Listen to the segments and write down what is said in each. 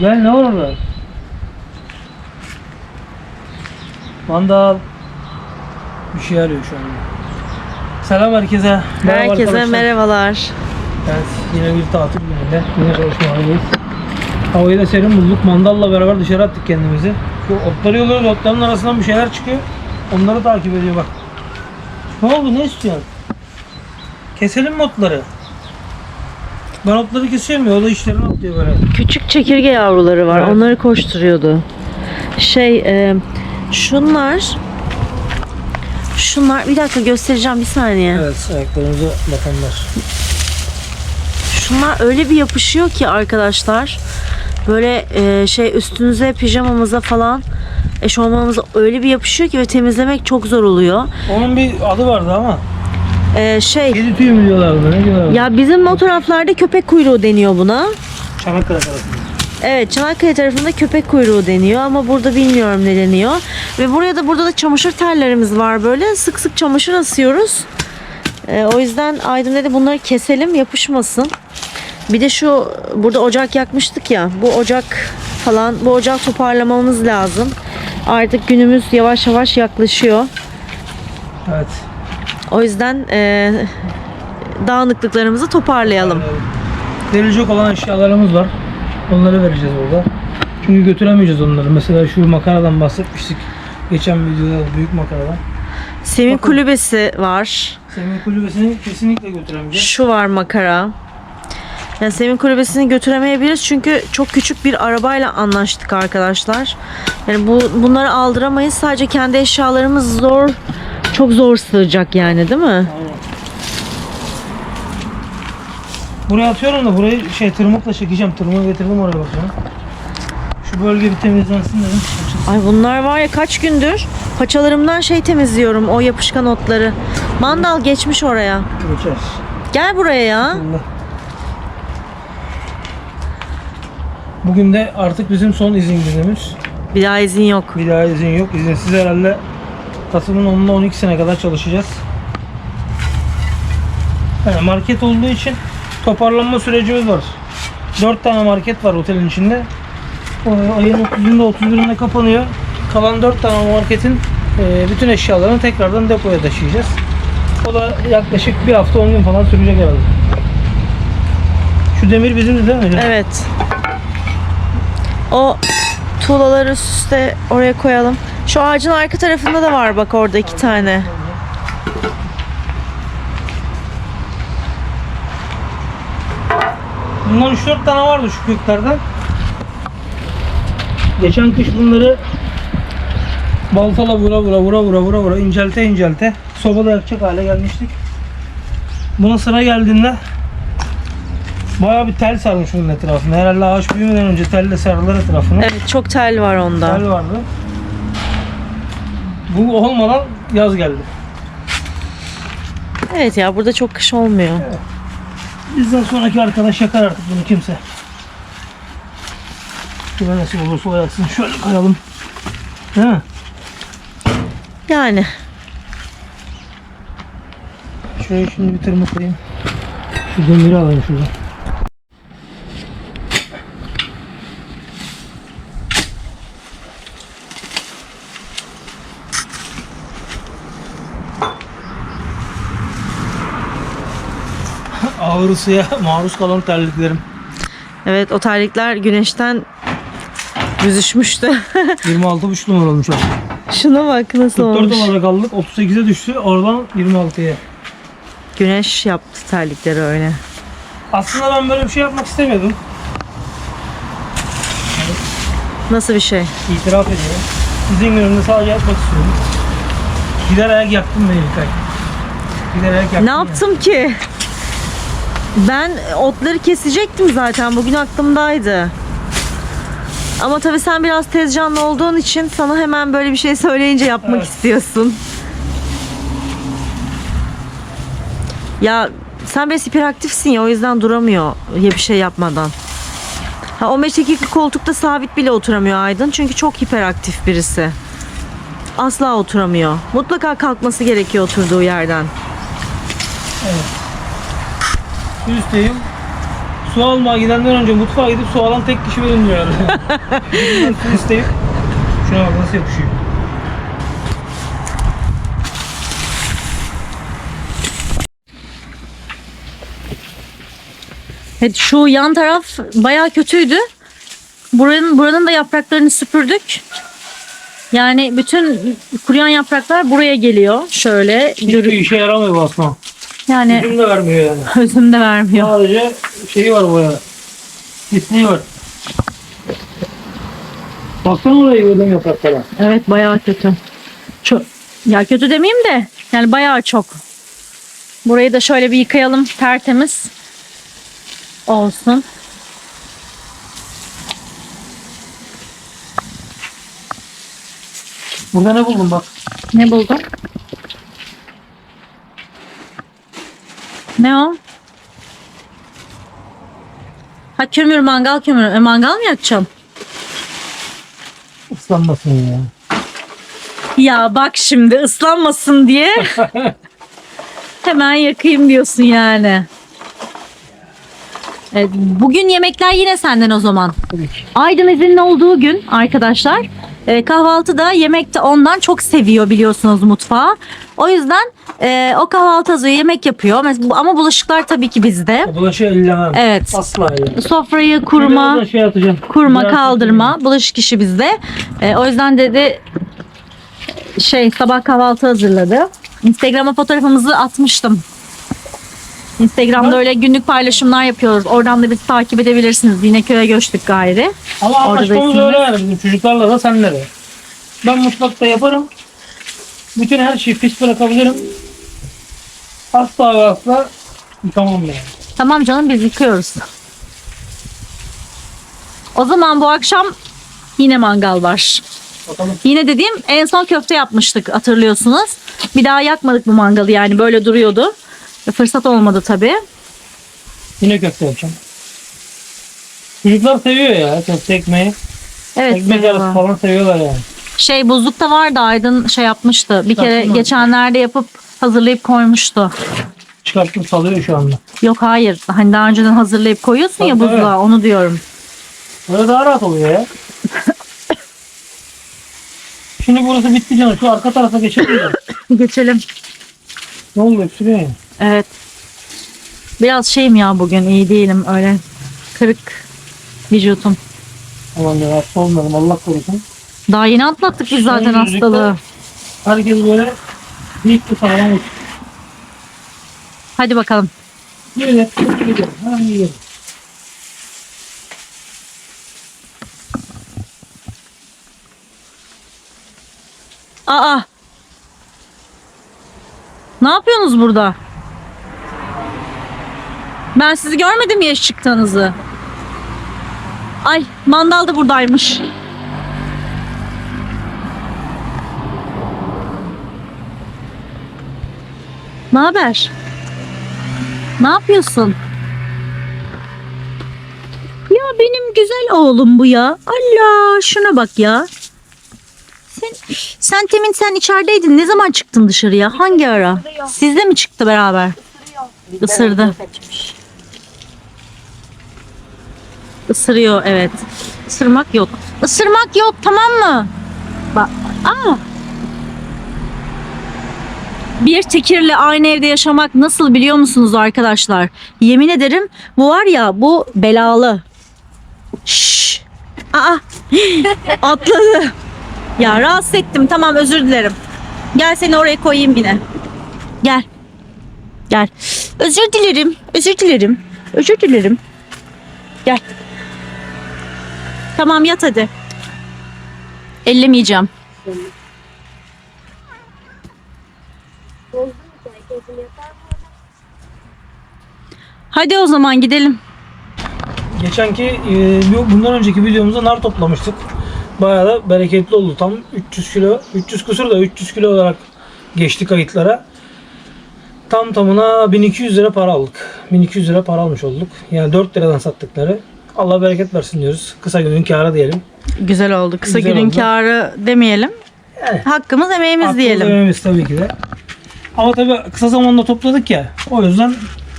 Gel ne var orada? Mandal. Bir şey arıyor şu anda. Selam herkese. Merhaba Herkese arkadaşlar. merhabalar. Evet yine bir tatil gününde. Yine çalışmalardayız. Havayı da serin bulduk. Mandalla beraber dışarı attık kendimizi. Şu otları yoluyoruz. Otların arasından bir şeyler çıkıyor. Onları takip ediyor bak. Ne oldu? Ne istiyorsun? Keselim mi otları? Ben otları kesiyorum ya. O da işlerini atlıyor böyle. Küçük çekirge yavruları var. Evet. Onları koşturuyordu. Şey, e, şunlar Şunlar bir dakika göstereceğim bir saniye. Evet ayaklarımıza bakanlar. Şunlar öyle bir yapışıyor ki arkadaşlar. Böyle e, şey üstünüze pijamamıza falan eşofmanımıza öyle bir yapışıyor ki ve temizlemek çok zor oluyor. Onun bir adı vardı ama. E, şey Kedi tüyü mü diyorlardı? Ne diyorlardı? ya bizim o taraflarda köpek kuyruğu deniyor buna. Çanakkale tarafında. Evet Çanakkale tarafında köpek kuyruğu deniyor ama burada bilmiyorum ne deniyor. Ve buraya da burada da çamaşır tellerimiz var böyle. Sık sık çamaşır asıyoruz. Ee, o yüzden Aydın dedi bunları keselim yapışmasın. Bir de şu burada ocak yakmıştık ya. Bu ocak falan bu ocak toparlamamız lazım. Artık günümüz yavaş yavaş yaklaşıyor. Evet. O yüzden e, dağınıklıklarımızı toparlayalım. Verilecek olan eşyalarımız var. Onları vereceğiz burada. Çünkü götüremeyeceğiz onları. Mesela şu makaradan bahsetmiştik. Geçen videoda büyük makaradan. Semih Bakın. kulübesi var. Semih kulübesini kesinlikle götüremeyeceğiz. Şu var makara. Yani Semih kulübesini götüremeyebiliriz çünkü çok küçük bir arabayla anlaştık arkadaşlar. Yani bu bunları aldıramayız. Sadece kendi eşyalarımız zor çok zor sığacak yani değil mi? Aynen. Buraya atıyorum da burayı şey tırmıkla çekeceğim. Tırmığı getirdim oraya bakıyorum. Şu bölge bir temizlensin dedim. Ay bunlar var ya kaç gündür paçalarımdan şey temizliyorum o yapışkan otları. Mandal geçmiş oraya. Geçer. Gel buraya ya. Allah. Bugün de artık bizim son izin günümüz. Bir daha izin yok. Bir daha izin yok. İzinsiz herhalde Kasım'ın 10'unda 12'sine kadar çalışacağız. Yani market olduğu için toparlanma sürecimiz var. 4 tane market var otelin içinde. Ayın 30'unda 31'inde kapanıyor. Kalan 4 tane marketin e, bütün eşyalarını tekrardan depoya taşıyacağız. O da yaklaşık bir hafta 10 gün falan sürecek herhalde. Şu demir bizim değil mi? Evet. O tuğlaları üst üste oraya koyalım. Şu ağacın arka tarafında da var bak orada iki tane. Bundan 3-4 tane vardı şu köklerden. Geçen kış bunları baltala vura vura vura vura vura vura incelte incelte sobada yakacak hale gelmiştik. Buna sıra geldiğinde bayağı bir tel sarmış bunun etrafına. Herhalde ağaç büyümeden önce telle sarılır etrafına. Evet çok tel var onda. Tel vardı. Bu olmadan yaz geldi. Evet ya burada çok kış olmuyor. Bizden sonraki arkadaş yakar artık bunu kimse. Kime nasıl olursa o yaksın. Şöyle koyalım. Değil mi? Yani Şuraya şimdi bir tırmıklayayım. Şu demiri alayım şuradan. Ağır ısıya maruz kalan terliklerim. evet o terlikler güneşten büzüşmüştü. 26,5 numara olmuş artık. Şuna bak nasıl 44 olmuş. olarak aldık. 38'e düştü. Oradan 26'ya. Güneş yaptı terlikleri öyle. Aslında ben böyle bir şey yapmak istemiyordum. Nasıl bir şey? İtiraf ediyorum. Sizin önünde sadece yapmak istiyorum. Gider ayak yaktım beni İlkay. Gider ayak yaktım. Ne yaptım ki? Ben otları kesecektim zaten. Bugün aklımdaydı. Ama tabii sen biraz tezcanlı olduğun için sana hemen böyle bir şey söyleyince yapmak Evet. istiyorsun. Ya sen biraz hiperaktifsin ya o yüzden duramıyor ya bir şey yapmadan. Ha 15 dakika koltukta sabit bile oturamıyor Aydın çünkü çok hiperaktif birisi. Asla oturamıyor. Mutlaka kalkması gerekiyor oturduğu yerden. Evet. Üstteyim. su almaya gidenden önce mutfağa gidip su alan tek kişi benim. Ben su isteyip şuna bak nasıl yapışıyor. Evet, şu yan taraf bayağı kötüydü. Buranın buranın da yapraklarını süpürdük. Yani bütün kuruyan yapraklar buraya geliyor. Şöyle Hiçbir işe yaramıyor bu asma. Yani Üzüm de vermiyor yani. özüm de vermiyor. Sadece şeyi var boya. Pisliği var. Baksana oraya gördüğüm yapraklara. Evet bayağı kötü. Çok ya kötü demeyeyim de yani bayağı çok. Burayı da şöyle bir yıkayalım tertemiz olsun. Burada ne buldun bak. Ne buldun? Ne o? Ha kömür mangal kömürü. E, mangal mı yakacağım? Islanmasın ya. Ya bak şimdi ıslanmasın diye hemen yakayım diyorsun yani. Evet, bugün yemekler yine senden o zaman. Tabii ki. Aydın izinli olduğu gün arkadaşlar e, kahvaltıda yemekte ondan çok seviyor biliyorsunuz mutfağı. O yüzden e, o kahvaltı hazırlıyor yemek yapıyor Mes- ama bulaşıklar tabii ki bizde. Bulaşığı ellemem. Evet. Asla ellemem. Sofrayı kurma, da şey atacağım. kurma, Biraz kaldırma, bulaşık işi bizde. E, o yüzden dedi şey sabah kahvaltı hazırladı. Instagram'a fotoğrafımızı atmıştım. Instagram'da öyle günlük paylaşımlar yapıyoruz. Oradan da bizi takip edebilirsiniz. Yine köye göçtük gayri. Ama Orada anlaşmamız öyle yani bizim çocuklarla da senle de. Ben mutfakta yaparım. Bütün her şeyi pis bırakabilirim. Asla ve asla yıkamam yani. Tamam canım biz yıkıyoruz. O zaman bu akşam yine mangal var. Bakalım. Yine dediğim en son köfte yapmıştık hatırlıyorsunuz. Bir daha yakmadık bu mangalı yani böyle duruyordu. Fırsat olmadı tabii. Yine köfte yapacağım. Çocuklar seviyor ya köfte ekmeği. Evet. Ekmek merhaba. arası falan seviyorlar yani. Şey buzlukta vardı Aydın şey yapmıştı. Bir kere geçenlerde yapıp hazırlayıp koymuştu. Çıkartıp salıyor şu anda. Yok hayır. Hani daha önceden hazırlayıp koyuyorsun ya Tabii, tabii. buzluğa onu diyorum. Böyle daha rahat oluyor ya. Şimdi burası bitti canım. Şu arka tarafa geçelim. Geçelim. Ne oldu ya. Evet. Biraz şeyim ya bugün iyi değilim öyle. Kırık vücutum. Aman ya hasta olmayalım Allah korusun. Daha yeni atlattık biz zaten Son yüzlükte hastalığı. Herkes böyle büyük bir sağlam olsun. Hadi bakalım. Böyle. Ha, gidelim. Aa. Ne yapıyorsunuz burada? Ben sizi görmedim ya çıktığınızı. Ay mandal da buradaymış. Ne haber? Ne yapıyorsun? Ya benim güzel oğlum bu ya. Allah şuna bak ya. Sen, sen temin sen içerideydin. Ne zaman çıktın dışarıya? Hangi ara? Sizle mi çıktı beraber? Isırdı. Isırıyor evet. Isırmak yok. Isırmak yok tamam mı? Bak. Aa. Bir tekirle aynı evde yaşamak nasıl biliyor musunuz arkadaşlar? Yemin ederim bu var ya bu belalı. Şşş. Aa. Atladı. Ya rahatsız ettim. Tamam özür dilerim. Gel seni oraya koyayım yine. Gel. Gel. Özür dilerim. Özür dilerim. Özür dilerim. Gel. Tamam yat hadi. Ellemeyeceğim. Hadi o zaman gidelim. Geçenki e, bu- bundan önceki videomuzda nar toplamıştık. Bayağı da bereketli oldu. Tam 300 kilo, 300 kusur da 300 kilo olarak geçti kayıtlara. Tam tamına 1200 lira para aldık. 1200 lira para almış olduk. Yani 4 liradan sattıkları. Allah bereket versin diyoruz. Kısa günün kârı diyelim. Güzel oldu. Kısa Güzel günün oldu. kârı demeyelim. Yani Hakkımız emeğimiz Hakkımız diyelim. ömemiz tabii ki de. Ama tabii kısa zamanda topladık ya. O yüzden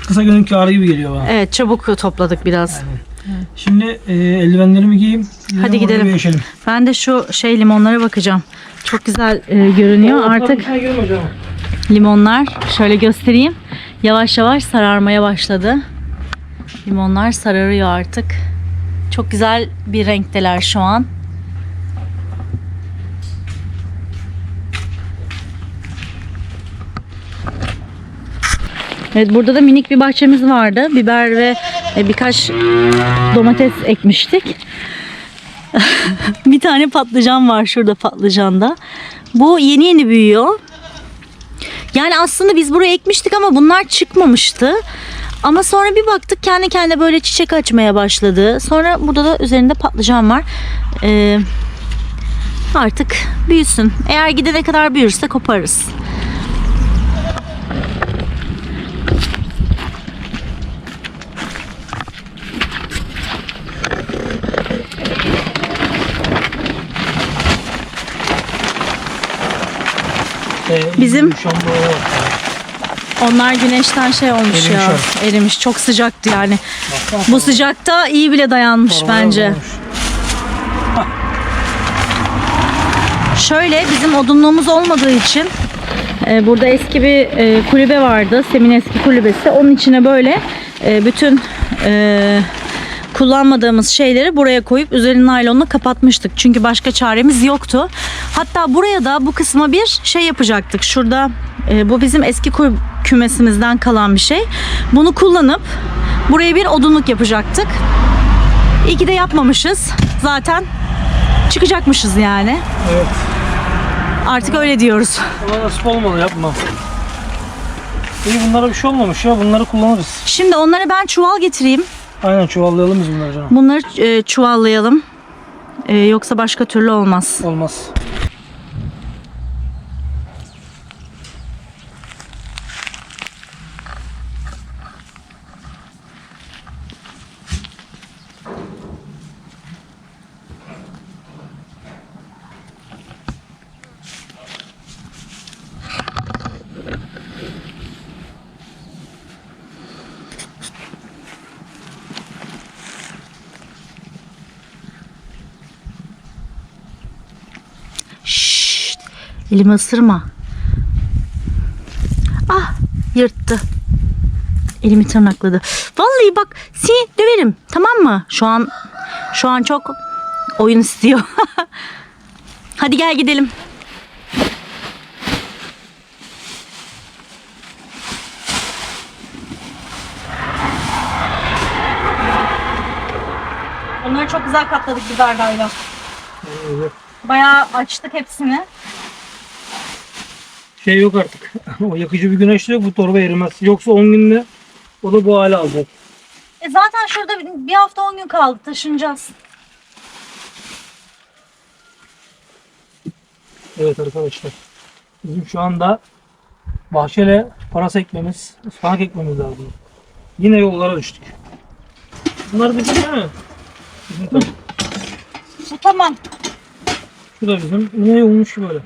kısa günün kârı gibi geliyor bana. Evet çabuk topladık biraz. Şimdi e, eldivenlerimi giyeyim. Hadi gidelim. bir yaşayalım. Ben de şu şey limonlara bakacağım. Çok güzel e, görünüyor. Artık gidelim hocam. limonlar şöyle göstereyim. Yavaş yavaş sararmaya başladı. Limonlar sararıyor artık. Çok güzel bir renkteler şu an. Evet burada da minik bir bahçemiz vardı. Biber ve e, birkaç domates ekmiştik. bir tane patlıcan var şurada patlıcanda. Bu yeni yeni büyüyor. Yani aslında biz buraya ekmiştik ama bunlar çıkmamıştı. Ama sonra bir baktık kendi kendine böyle çiçek açmaya başladı. Sonra burada da üzerinde patlıcan var. Ee, artık büyüsün. Eğer gidene kadar büyürse koparız. E, Bizim- Şu anda o var. Onlar güneşten şey olmuş Erimiş ya. artık. Erimiş. Çok sıcaktı yani. Bu sıcakta iyi bile dayanmış Sorunlar bence. olmuş. Şöyle bizim odunluğumuz olmadığı için e, burada eski bir e, kulübe vardı. Semin eski kulübesi. Onun içine böyle e, bütün e, kullanmadığımız şeyleri buraya koyup üzerini naylonla kapatmıştık. Çünkü başka çaremiz yoktu. Hatta buraya da bu kısma bir şey yapacaktık. Şurada e, bu bizim eski kü- kümesimizden kalan bir şey. Bunu kullanıp buraya bir odunluk yapacaktık. İyi ki de yapmamışız. Zaten çıkacakmışız yani. Evet. Artık öyle diyoruz. Ama nasip olmadı yapma. İyi bunlara bir şey olmamış ya. Bunları kullanırız. Şimdi onlara ben çuval getireyim. Aynen çuvallayalım biz bunları canım. Bunları e, çuvallayalım. E, yoksa başka türlü olmaz. Olmaz. Elimi ısırma. Ah, yırttı. Elimi tırnakladı. Vallahi bak seni döverim. Tamam mı? Şu an şu an çok oyun istiyor. Hadi gel gidelim. Onları çok güzel katladık biber galiba. Evet. Bayağı açtık hepsini. Şey yok artık. o yakıcı bir güneşte yok bu torba erimez. Yoksa 10 günde o da bu hale alacak. E zaten şurada bir- bir hafta 10 gün kaldı taşınacağız. Evet arkadaşlar. Bizim şu anda bahçele paras ekmemiz, ıspanak ekmemiz lazım. Yine yollara düştük. Bunlar bizim değil mi? Bizim tabii. Bu tamam. Şu da bizim. Ne olmuş ki böyle?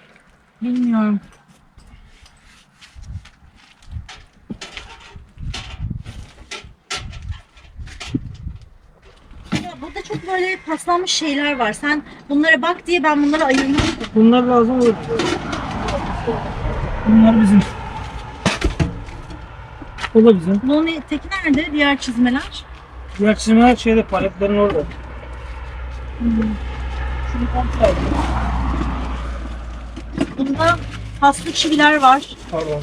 Bilmiyorum. Ya burada çok böyle paslanmış şeyler var. Sen bunlara bak diye ben bunları ayırmıştım. Bunlar lazım olur. Bunlar bizim. O da bizim. Bunun teki nerede? Diğer çizmeler. Diğer çizmeler şeyde paletlerin orada. Şunu komple aldım. Bunda paslı çiviler var. Pardon.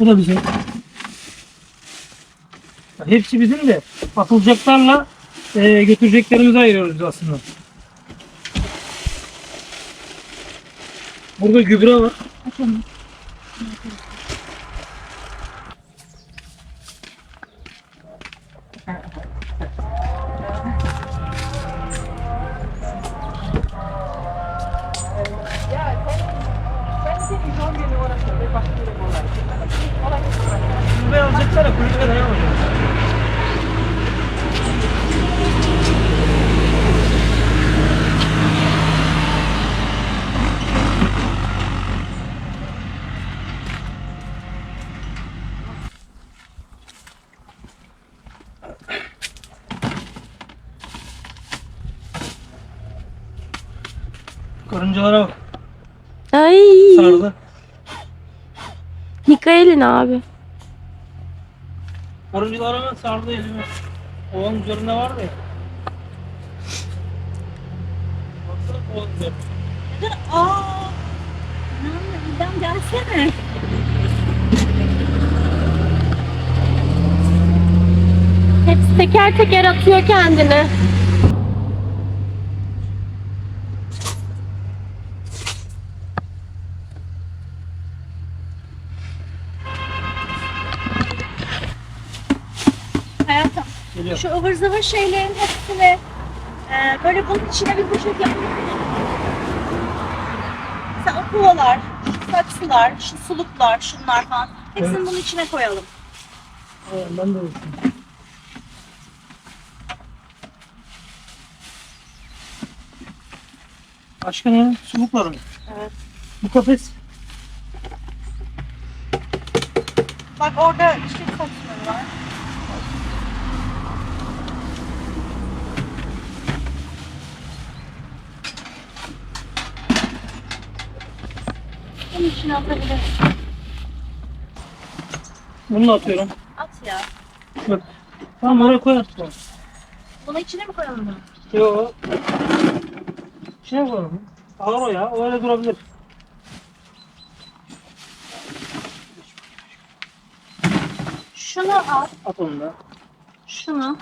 Bu da bizim. Hepsi bizim de atılacaklarla e, götüreceklerimizi ayırıyoruz aslında. Burada gübre var. Açalım. Karıncalara bak. Ay. Sardı. Dikkat edin abi. Karıncalar hemen sardı elimi. Ovanın üzerinde vardı ya. Baksana kovanın üzerinde. Aa! İdem gelsene. Hepsi teker teker atıyor kendini. Şu ıvır zıvır şeylerin hepsini e, böyle bunun içine bir poşet yapalım. Mesela o kovalar, şu saksılar, şu suluklar, şunlar falan. Hepsini Evet. bunun içine koyalım. Evet, ben de düşünüyorum. Başka ne? Suluklar mı? Evet. Bu kafes. Bak orada işte saksıları var. Bunun içine atabiliriz. Bunu da atıyorum. At ya. Bak. Tamam oraya koy artık. Bunu içine mi koyalım bunu? Yo. Şey koyalım. Ağır o ya. O öyle durabilir. Şunu al, At onu da. şunu.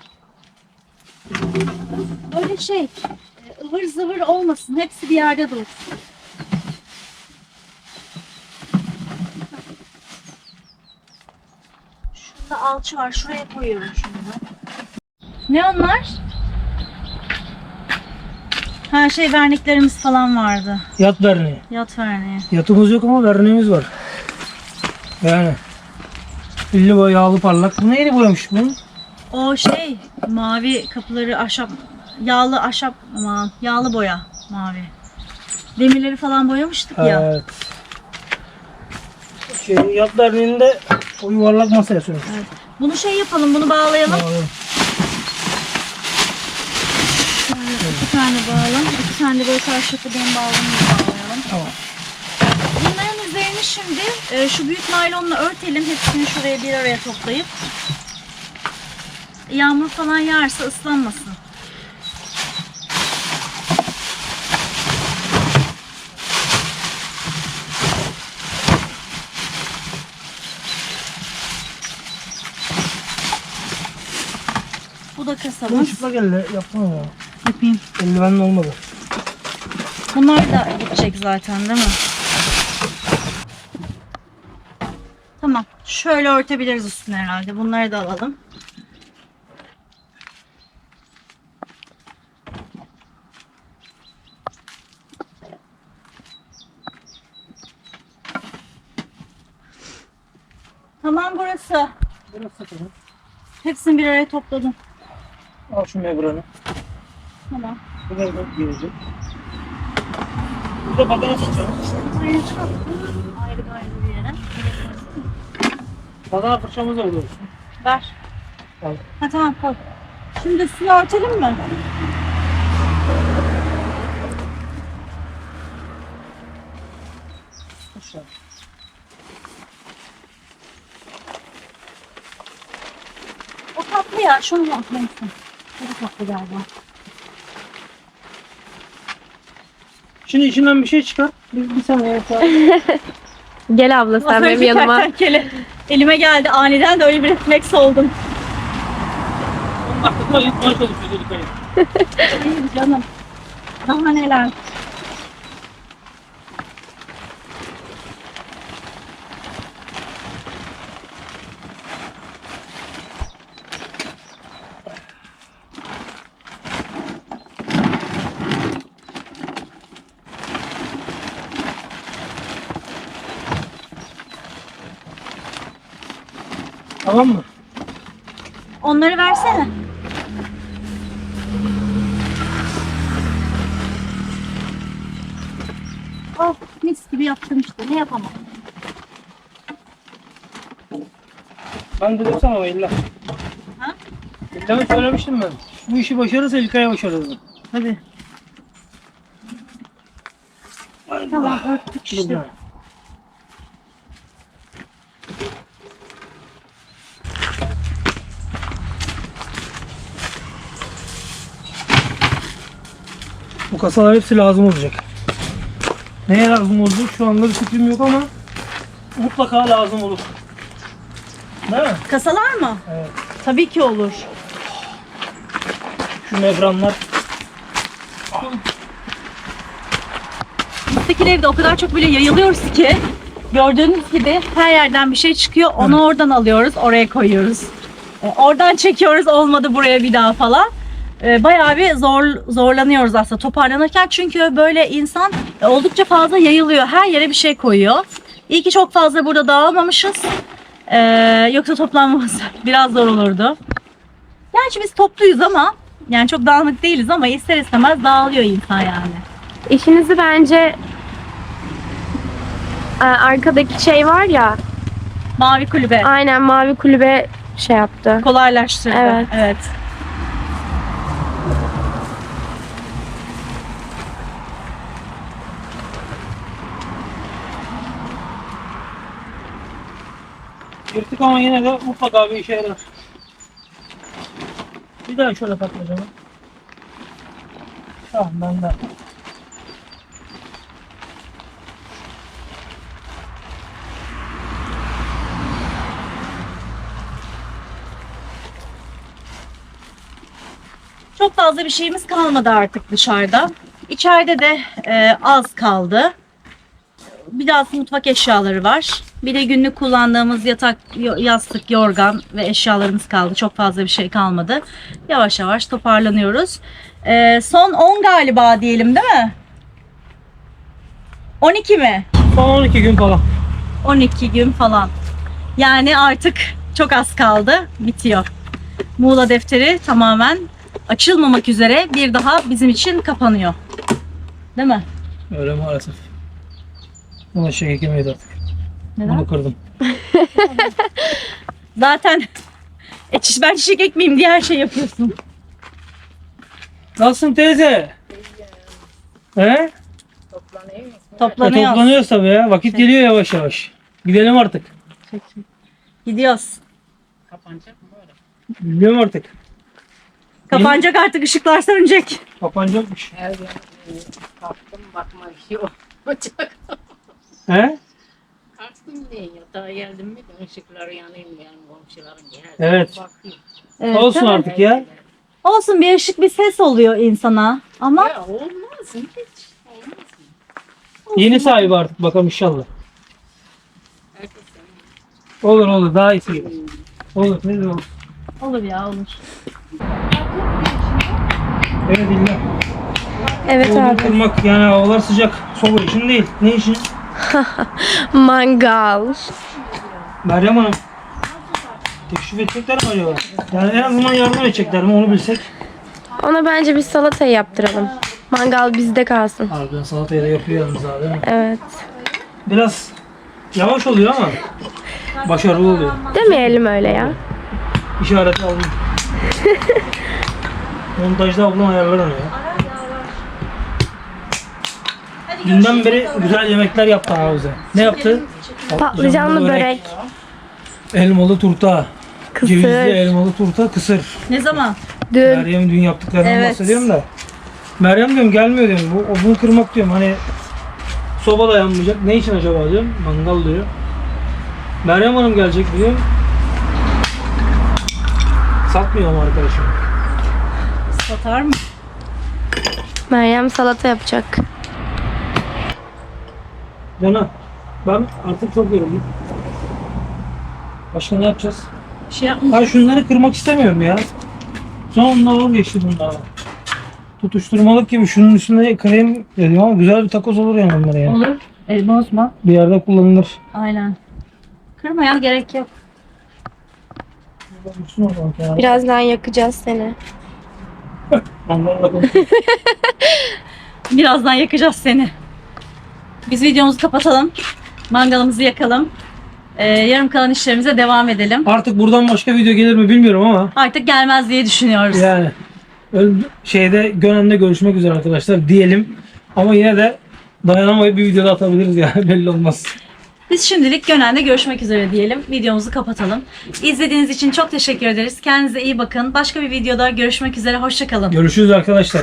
Böyle şey, e, ıvır zıvır olmasın. Hepsi bir yerde dursun. Alçı var. Şuraya koyuyorum şunu. Ne onlar? Ha şey verniklerimiz falan vardı. Yat verneği. Yat verniği. Yatımız yok ama verneğimiz var. Yani. Pilli boya, yağlı parlak. Bu neydi boyamış bunun? O şey mavi kapıları ahşap yağlı ahşap aman yağlı boya mavi. Demirleri falan boyamıştık ya. Evet. Şey, yat verneğinde o yuvarlak masaya sürmüş. Bunu şey yapalım bunu bağlayalım. Tamam. İki tane bağlam. iki tane de böyle karşılıklı benim bağlamını bağlayalım. Tamam. Bunların üzerini şimdi e, şu büyük naylonla örtelim. Hepsini şuraya bir araya toplayıp. Yağmur falan yağarsa ıslanmasın. Da Bunu kasamız. çıplak elle yapma ya. Yapayım. Eldivenli olmadı. Bunlar da gidecek zaten değil mi? Tamam. Şöyle örtebiliriz üstüne herhalde. Bunları da alalım. Tamam burası. Hepsini bir araya topladım. Al şu membranı. Tamam. Bu da gelecek. Bu da badana fırçamız. Ayrı ayrı bir yere. Badana fırçamız da olur. Ver. Al. Ha tamam koy. Şimdi suyu örtelim mi? Aşağı. O tatlı ya. Şunu mu da tatlı galiba. Şimdi içinden bir şey çıkar. Bir, bir saniye yapalım. Gel abla sen Az benim önce yanıma. kertenkele elime geldi aniden de öyle bir refleks oldum. Aklıma yutmaya çalışıyor delikayı. İyi canım. Daha neler. Tamam mı? Onları versene. Oh mis gibi yaptım işte ne yapamam. Ben dedim sana o illa. Ha? İlla'ya söylemiştim ben. Bu işi başarırsa İlkay'a başarırız. Tabii. Tamam örttük işte. Burada. Kasalar hepsi lazım olacak. Neye lazım olacak şu anda bir fikrim yok ama mutlaka lazım olur. Değil mi? Kasalar mı? Evet. Tabii ki olur. Şu membranlar. Üsttekileri de o kadar çok böyle yayılıyoruz ki gördüğünüz gibi her yerden bir şey çıkıyor. Onu oradan alıyoruz, oraya koyuyoruz. E, Oradan çekiyoruz, olmadı buraya bir daha falan. E, Bayağı bir zor zorlanıyoruz aslında toparlanırken çünkü böyle insan e, oldukça fazla yayılıyor. Her yere bir şey koyuyor. İyi ki çok fazla burada dağılmamışız. E, yoksa toplanmamız biraz zor olurdu. Gerçi biz topluyuz ama yani çok dağınık değiliz ama ister istemez dağılıyor insan yani. İşinizi bence e, arkadaki şey var ya Mavi kulübe. aynen mavi kulübe şey yaptı. Kolaylaştırdı. Evet. evet. Yırtık ama yine de mutlaka bir işe yarar. Bir daha şöyle patlayacağım. Tamam ben de. Çok fazla bir şeyimiz kalmadı artık dışarıda. İçeride de e, az kaldı. Biraz mutfak eşyaları var. Bir de günlük kullandığımız yatak, yastık, yorgan ve eşyalarımız kaldı. Çok fazla bir şey kalmadı. Yavaş yavaş toparlanıyoruz. E, son 10 galiba diyelim değil mi? 12 mi? Son 12 gün falan. 12 gün falan. Yani artık çok az kaldı. Bitiyor. Muğla defteri tamamen açılmamak üzere bir daha bizim için kapanıyor. Değil mi? Öyle maalesef. Buna şey ekemeyiz artık. Neden? Bunu kırdım. Zaten e, çiş- ben çiçek ekmeyeyim diye her şey yapıyorsun. Nasılsın teyze? He? E, Toplanıyor. toplanıyoruz tabii ya. Vakit geliyor yavaş yavaş. Gidelim artık. Gidiyoruz. Bilmiyorum artık. Kapanacak artık ışıklar sönecek. Kapanacakmış. Her gün e, kalktım bakma işi olacak. He? Diye yatağa geldim mi de ışıklar yanayım yani komşularım geldi. Evet. Bakayım. Evet, Olsun değil mi? artık ya. Olsun bir ışık bir ses oluyor insana. Ama Ya olmaz hiç. Olmaz mı? Yeni sahibi artık bakalım inşallah. Herkes Olur olur daha iyisi gelir. Olur ne olur. olur ya olur. Evet illa. Evet Odun abi. kırmak yani havalar sıcak. Soba için değil. Ne için? Mangal. Meryem Hanım. Teşrif edecekler mi acaba? Yani en azından yardım edecekler mi onu bilsek. Ona bence bir salata yaptıralım. Mangal bizde kalsın. Harbiden salatayı da yapıyor yalnız abi. değil mi? Evet. Biraz yavaş oluyor ama başarılı oluyor. Demeyelim öyle ya. İşareti aldım. Montajda ablam ayarlar onu ya. Dünden beri güzel yemekler yaptı Havuze. Ne yaptı? Patlıcanlı börek. Elmalı turta. Cevizli Kısır. elmalı turta kısır. Ne zaman? Dün. Meryem'in dün yaptıklarından Evet. bahsediyorum da. Meryem diyorum gelmiyor diyorum. Bu odun kırmak diyorum hani soba da yanmayacak. Ne için acaba diyorum. Mangal diyor. Meryem Hanım gelecek diyorum. Satmıyor ama arkadaşım. Satar mı? Meryem salata yapacak. Cana ben artık çok yoruldum. Başka ne yapacağız? Bir şey yapma. Ben şunları kırmak istemiyorum ya. Sonra vazgeçti bunlar. Tutuşturmalık gibi şunun üstüne kırayım dedim ama güzel bir takoz olur yani bunlara yani. Olur. El bozma. Bir yerde kullanılır. Aynen. Kırmaya gerek yok. Dursun o zaman kenara. Birazdan yakacağız seni. Konuş. Birazdan yakacağız seni. Biz videomuzu kapatalım. Mangalımızı yakalım. Ee, yarım kalan işlerimize devam edelim. Artık buradan başka video gelir mi bilmiyorum ama Artık gelmez diye düşünüyoruz. yani şeyde Gönen'de görüşmek üzere arkadaşlar diyelim. Ama yine de Dayanamayıp bir videoda atabiliriz ya belli olmaz. Biz şimdilik Gönen'de görüşmek üzere diyelim. Videomuzu kapatalım. İzlediğiniz için çok teşekkür ederiz. Kendinize iyi bakın. Başka bir videoda görüşmek üzere. Hoşçakalın. Görüşürüz arkadaşlar.